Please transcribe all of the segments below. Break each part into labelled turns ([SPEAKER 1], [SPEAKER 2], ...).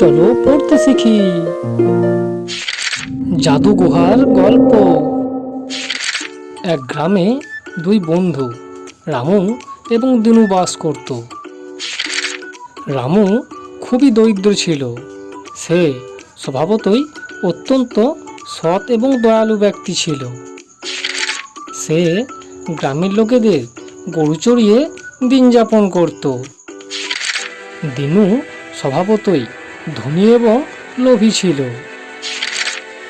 [SPEAKER 1] চলো পড়তে শিখি। জাদু গুহার গল্প। এক গ্রামে দুই বন্ধু, রামু এবং দিনু বাস করত। রামু খুবই দরিদ্র ছিল। সে স্বভাবতই অত্যন্ত সৎ এবং দয়ালু ব্যক্তি ছিল। সে গ্রামের লোকেদের গরু চড়িয়ে দিন যাপন করত। দিনু স্বভাবতই ধনী এবং লোভী ছিল।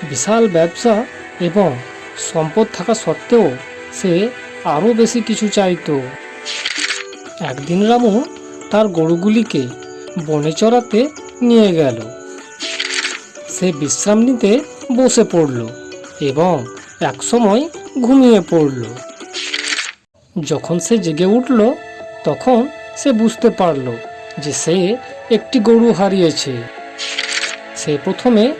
[SPEAKER 1] বিশাল ব্যবসা এবং সম্পদ থাকা সত্ত্বেও সে আরও বেশি কিছু চাইতো। একদিন রামু তার গরুগুলিকে বনে চড়াতে নিয়ে গেল। সে বিশ্রাম নিতে বসে পড়ল এবং একসময় ঘুমিয়ে পড়ল। যখন সে জেগে উঠল, তখন সে বুঝতে পারল যে সে একটি গরু হারিয়েছে। সে প্রথমে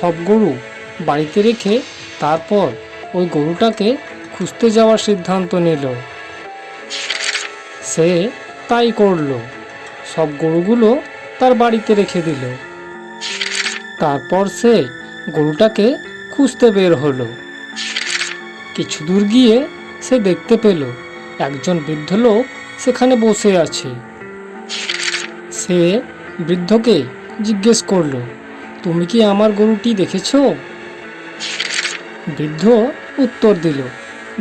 [SPEAKER 1] সব গরু বাড়িতে রেখে তারপর ওই গরুটাকে খুঁজতে যাওয়ার সিদ্ধান্ত নিল। সে তাই করল। সব গরুগুলো তার বাড়িতে রেখে দিল। তারপর সে গরুটাকে খুঁজতে বের হলো। কিছু দূর গিয়ে সে দেখতে পেল, একজন বৃদ্ধ লোক সেখানে বসে আছে। সে বৃদ্ধকে জিজ্ঞেস করল, তুমি কি আমার গরুটি দেখেছ? বৃদ্ধ উত্তর দিল,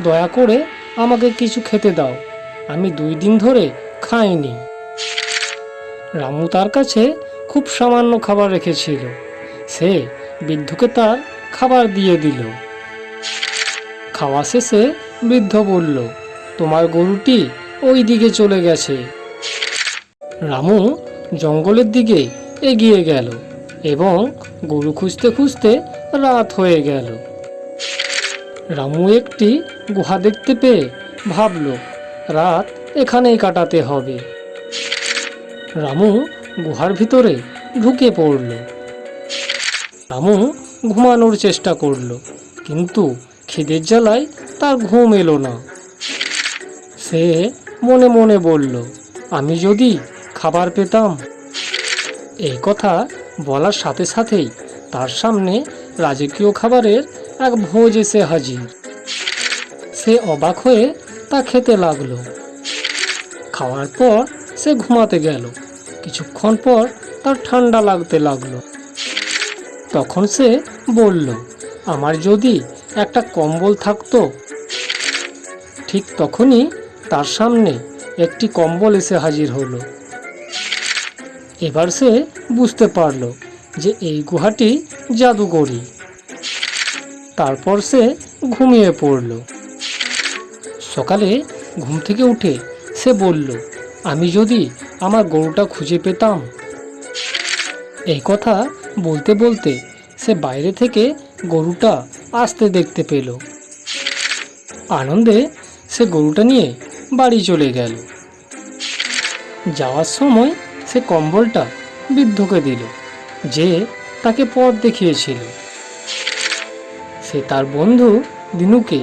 [SPEAKER 1] দয়া করে আমাকে কিছু খেতে দাও, আমি দুই দিন ধরে খাইনি। রামু তার কাছে খুব সামান্য খাবার রেখেছিল, সে বৃদ্ধকে তার খাবার দিয়ে দিল। খাওয়া শেষে বৃদ্ধ বলল, তোমার গরুটি ওই দিকে চলে গেছে। রামু জঙ্গলের দিকে এগিয়ে গেল এবং গরু খুঁজতে খুঁজতে রাত হয়ে গেল। রামু একটি গুহা দেখতে পেয়ে ভাবল, রাত এখানেই কাটাতে হবে। রামু গুহার ভিতরে ঢুকে পড়ল। রামু ঘুমানোর চেষ্টা করল, কিন্তু খিদের জ্বালায় তার ঘুম এলো না। সে মনে মনে বলল, আমি যদি খাবার পেতাম। এই কথা বলার সাথে সাথেই তার সামনে রাজকীয় খাবারের এক ভোজ এসে হাজির। সে অবাক হয়ে তা খেতে লাগল। খাওয়ার পর সে ঘুমাতে গেল। কিছুক্ষণ পর তার ঠান্ডা লাগতে লাগল। তখন সে বলল, আমার যদি একটা কম্বল থাকতো? ঠিক তখনই তার সামনে একটি কম্বল এসে হাজির হলো। এবার সে বুঝতে পারল যে এই গুহাটি জাদুকরি তারপর সে ঘুমিয়ে পড়ল। সকালে ঘুম থেকে উঠে সে বলল, আমি যদি আমার গরুটা খুঁজে পেতাম। এই কথা বলতে বলতে সে বাইরে থেকে গরুটা আসতে দেখতে পেল। আনন্দে সে গরুটা নিয়ে বাড়ি চলে গেল। যাওয়ার সময় সে কম্বলটা বৃদ্ধকে দিল, যে তাকে পথ দেখিয়েছিল। সে তার বন্ধু দিনুকে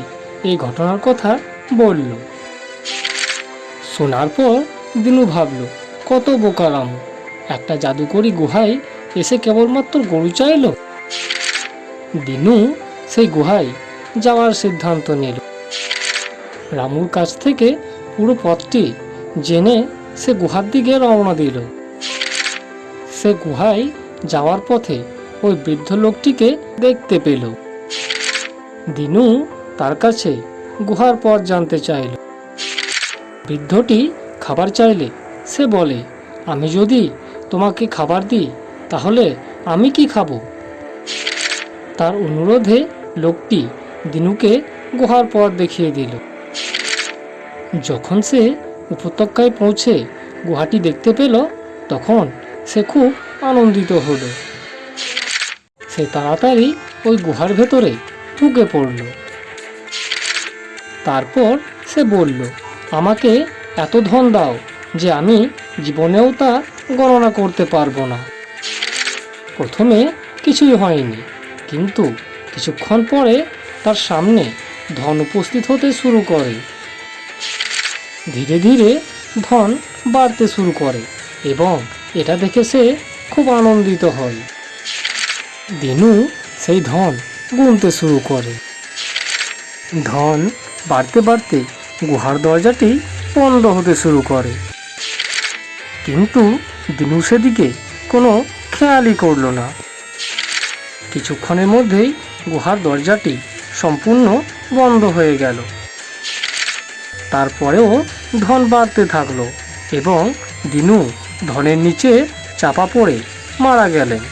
[SPEAKER 1] এই ঘটনার কথা বলল। শোনার পর দিনু ভাবল, কত বোকা রামু, একটা জাদুকরি গুহায় এসে কেবলমাত্র গরু চাইলো? দিনু সেই গুহায় যাওয়ার সিদ্ধান্ত নিল। রামুর কাছ থেকে পুরো পথটি জেনে সে গুহার দিকে রওনা দিল। সে গুহায় যাওয়ার পথে ওই বৃদ্ধ লোকটিকে দেখতে পেল। দিনু তার কাছে গুহার পথ জানতে চাইল। বৃদ্ধটি খাবার চাইলে, সে বলে, আমি যদি তোমাকে খাবার দিই, তাহলে আমি কি খাব? তার অনুরোধে লোকটি দিনুকে গুহার পথ দেখিয়ে দিল। যখন সে উপত্যকায় পৌঁছে গুহাটি দেখতে পেল, তখন সে খুব আনন্দিত হলো। সে তাড়াতাড়ি ওই গুহার ভেতরে ঢুকে পড়ল। তারপর সে বলল, আমাকে এত ধন দাও যে আমি জীবনেও তা গণনা করতে পারব না। প্রথমে কিছুই হয়নি, কিন্তু কিছুক্ষণ পরে তার সামনে ধন উপস্থিত হতে শুরু করে। ধীরে ধীরে ধন বাড়তে শুরু করে এবং এটা দেখে সে খুব আনন্দিত হয়। দিনু সেই ধন গুনতে শুরু করে। ধন বাড়তে বাড়তে গুহার দরজাটি বন্ধ হতে শুরু করে। কিন্তু দিনু সেদিকে কোনো খেয়ালই করল না। কিছুক্ষণের মধ্যেই গুহার দরজাটি সম্পূর্ণ বন্ধ হয়ে গেল। তারপরেও ধন বাড়তে থাকল এবং দিনু ধনের নিচে চাপা পড়ে মারা গেলেন।